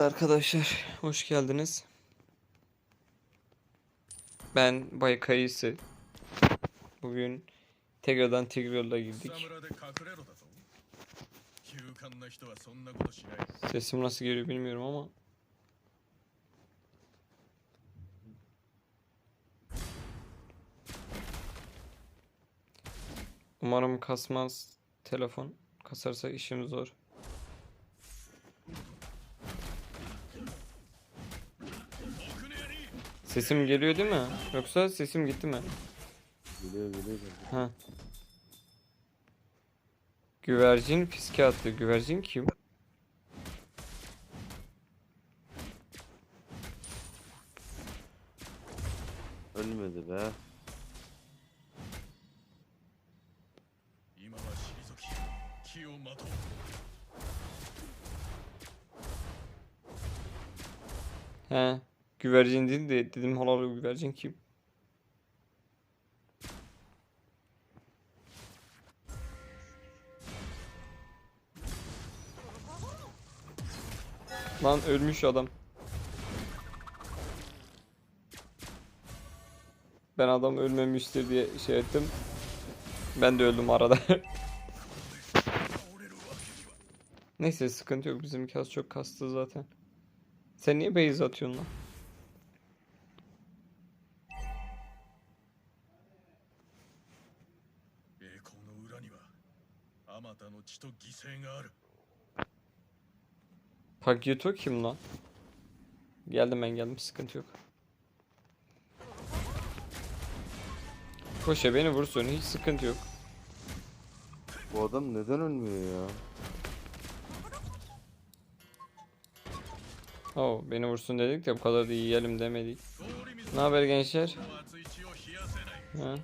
Arkadaşlar hoş geldiniz. Ben Bay Kayısı. Bugün Tegra'dan Tigrio'la girdik. Sesim nasıl geliyor bilmiyorum ama. Umarım kasmaz telefon. Kasarsa işimiz zor. Sesim geliyor değil mi? Yoksa sesim gitti mi? Geliyor geliyor. Ha. Güvercin fiske attı. Güvercin kim? Ölmedi be. He. Güvercin değil de dedim halalı güvercin kim? Lan ölmüş adam. Ben adam ölmemiştir diye şey ettim. Ben de öldüm arada. Neyse sıkıntı yok. Bizimki az çok kastı zaten. Sen niye base atıyorsun lan? Pagyoto kim lan? Geldim ben geldim sıkıntı yok. Koşa beni vursun hiç sıkıntı yok. Bu adam neden ölmüyor ya? Oh beni vursun dedik de bu kadar da yiyelim demedik. Ne haber gençler? Ha.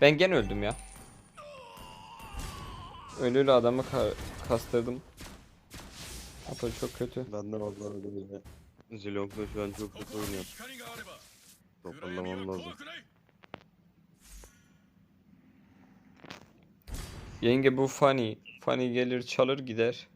Ben gene öldüm ya. Öyle adamı ka kastırdım. Apo çok kötü. Ben de vallahi öldüm ya. Şu an çok kötü oynuyorum. Toparlamam lazım. Yenge bu funny. Funny gelir çalır gider.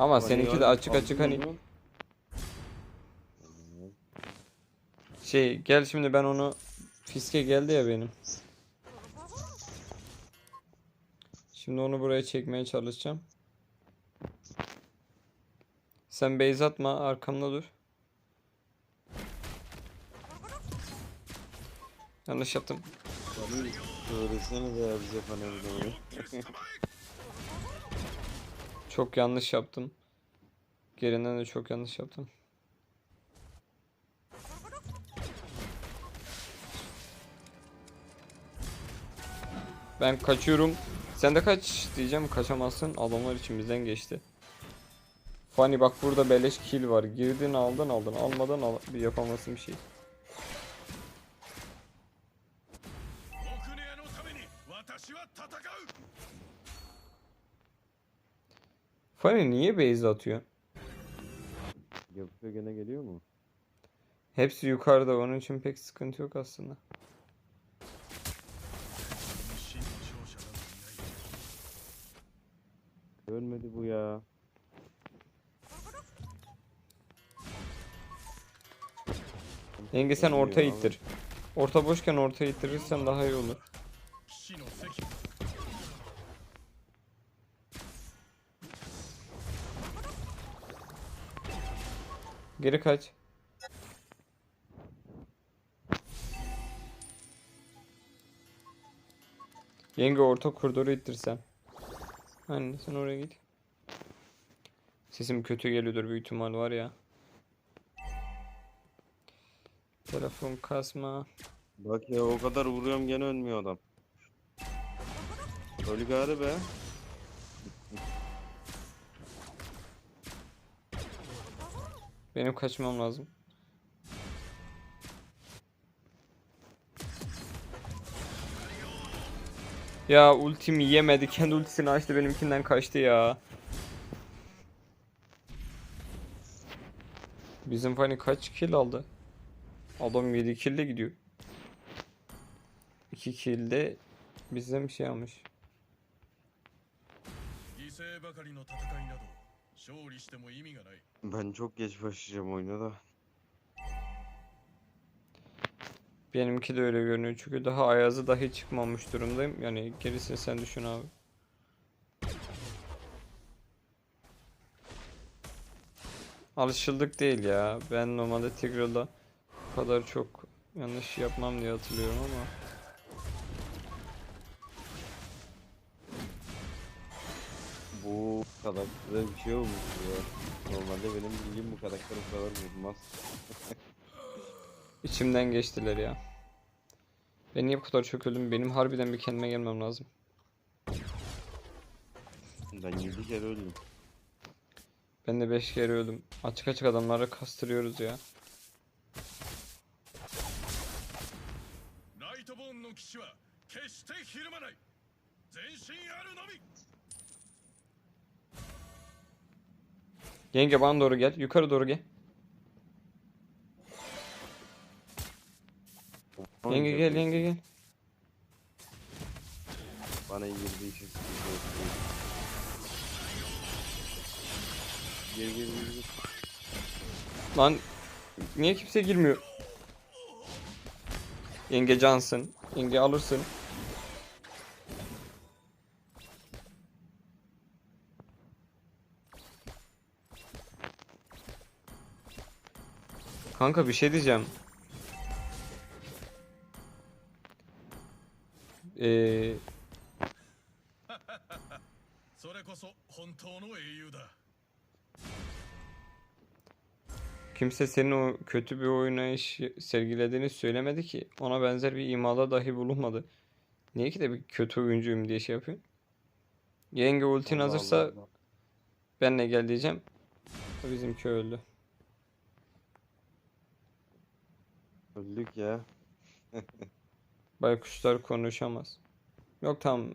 Ama Hani seninki de açık açık hani mı? şey gel şimdi ben onu fiske geldi ya benim. Şimdi onu buraya çekmeye çalışacağım. Sen base atma arkamda dur. Yanlış yaptım. Söylesene de ya bize oynamayı. Çok yanlış yaptım. Gerinden de çok yanlış yaptım. Ben kaçıyorum. Sen de kaç diyeceğim kaçamazsın. Adamlar içimizden geçti. Fanny bak burada beleş kill var. Girdin aldın aldın. Almadan al yapamazsın bir şey. Japanya niye base atıyor? Yapıyor gene geliyor mu? Hepsi yukarıda onun için pek sıkıntı yok aslında. Ölmedi bu ya. Yenge sen orta ittir. Orta boşken orta ittirirsen daha iyi olur. Geri kaç. Yenge orta koridoru ittirsen. Anne sen oraya git. Sesim kötü geliyordur büyük ihtimal var ya. Telefon kasma. Bak ya o kadar vuruyorum gene ölmüyor adam. Öl gari be. Benim kaçmam lazım. Ya ultimi yemedi. Kendi ultisini açtı benimkinden kaçtı ya. Bizim Fanny kaç kill aldı? Adam 7 kill de gidiyor. 2 kill de bizim şey almış. 犠牲ばかりの戦いなど勝利しても意味がない Ben çok geç başlayacağım oyuna da. Benimki de öyle görünüyor çünkü daha ayazı dahi çıkmamış durumdayım. Yani gerisini sen düşün abi. Alışıldık değil ya. Ben normalde Tigral'da bu kadar çok yanlış yapmam diye hatırlıyorum ama. Bu kadar güzel bir şey olmuş ya. Normalde benim bildiğim bu karakter bu kadar vurmaz. içimden geçtiler ya. Ben niye bu kadar çok öldüm? Benim harbiden bir kendime gelmem lazım. Ben 7 kere öldüm. Ben de 5 kere öldüm. Açık açık adamları kastırıyoruz ya. Yenge bana doğru gel. Yukarı doğru gel. Yenge gel, yenge gel. Bana girdiği için. Gel gel gel. gel. Lan niye kimse girmiyor? Yenge cansın. Yenge alırsın. Kanka bir şey diyeceğim. Ee... Kimse senin o kötü bir oynayış sergilediğini söylemedi ki. Ona benzer bir imada dahi bulunmadı. Niye ki de bir kötü oyuncuyum diye şey yapıyor. Yenge ultin hazırsa Allah Allah. benle gel diyeceğim. Bizimki öldü. Öldük ya. Baykuşlar konuşamaz. Yok tamam.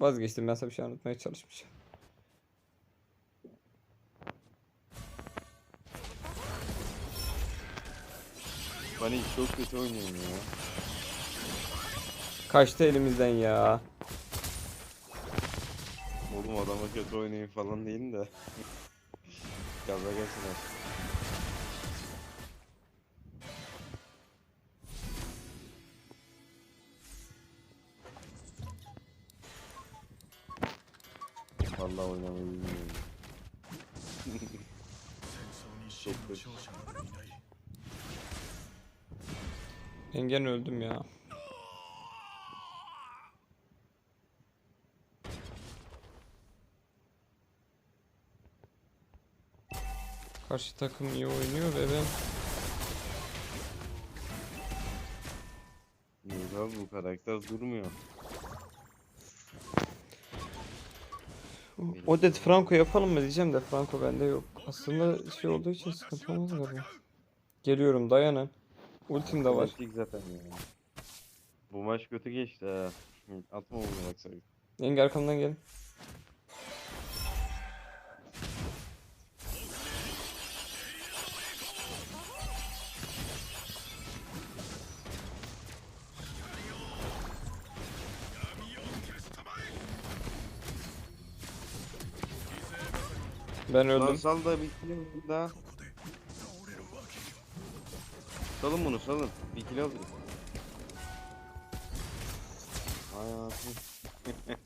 Vazgeçtim ben sana bir şey anlatmaya çalışmışım. Bana çok kötü oynuyorum ya. Kaçtı elimizden ya. Oğlum adama kötü oynayın falan değil de. Gaza gelsin artık. Vallahi oynamayı bilmiyorum. Çok kötü. Yengen öldüm ya. Karşı takım iyi oynuyor ve ben... Yok abi bu karakter durmuyor. Odet Franco yapalım mı diyeceğim de Franco bende yok. Aslında şey olduğu için sıkıntı olmaz galiba. Geliyorum dayanın. Ultim de var. Zaten ya. Bu maç kötü geçti ha. Atma onu bak sakın. Yenge arkamdan gelin. Ben Lan öldüm. sal da kill daha. Salın bunu salın. Bir kill alırız. Hayatım.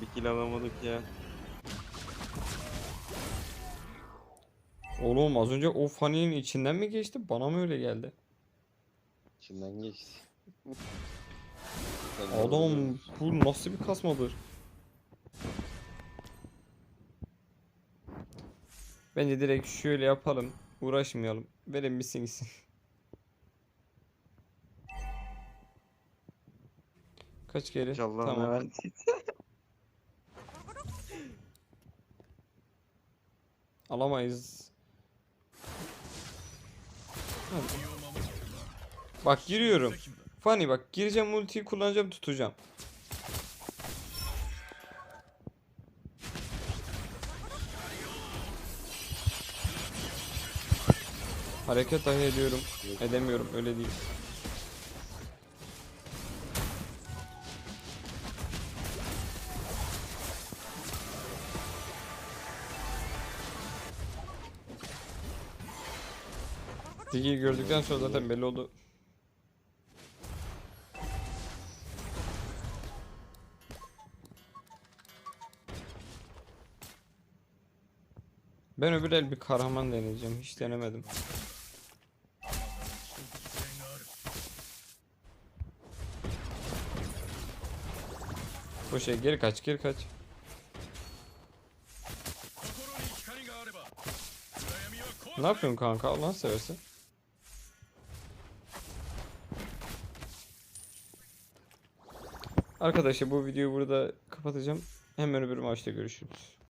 bir kill alamadık ya. Oğlum az önce o faninin içinden mi geçti? Bana mı öyle geldi? İçinden geçti. Adam bu nasıl bir kasmadır? Bence direkt şöyle yapalım. Uğraşmayalım. Verin bir sinsin. Kaç kere? İnşallah tamam. hemen. Alamayız. Bak giriyorum. Fanny bak gireceğim ultiyi kullanacağım tutacağım. Hareket dahi ediyorum. Edemiyorum öyle değil. Digi'yi gördükten sonra zaten belli oldu. Ben öbür el bir kahraman deneyeceğim. Hiç denemedim. Boşa şey, geri kaç geri kaç. Ne yapıyorsun kanka Allah seversen. Arkadaşlar bu videoyu burada kapatacağım. Hemen öbür maçta görüşürüz.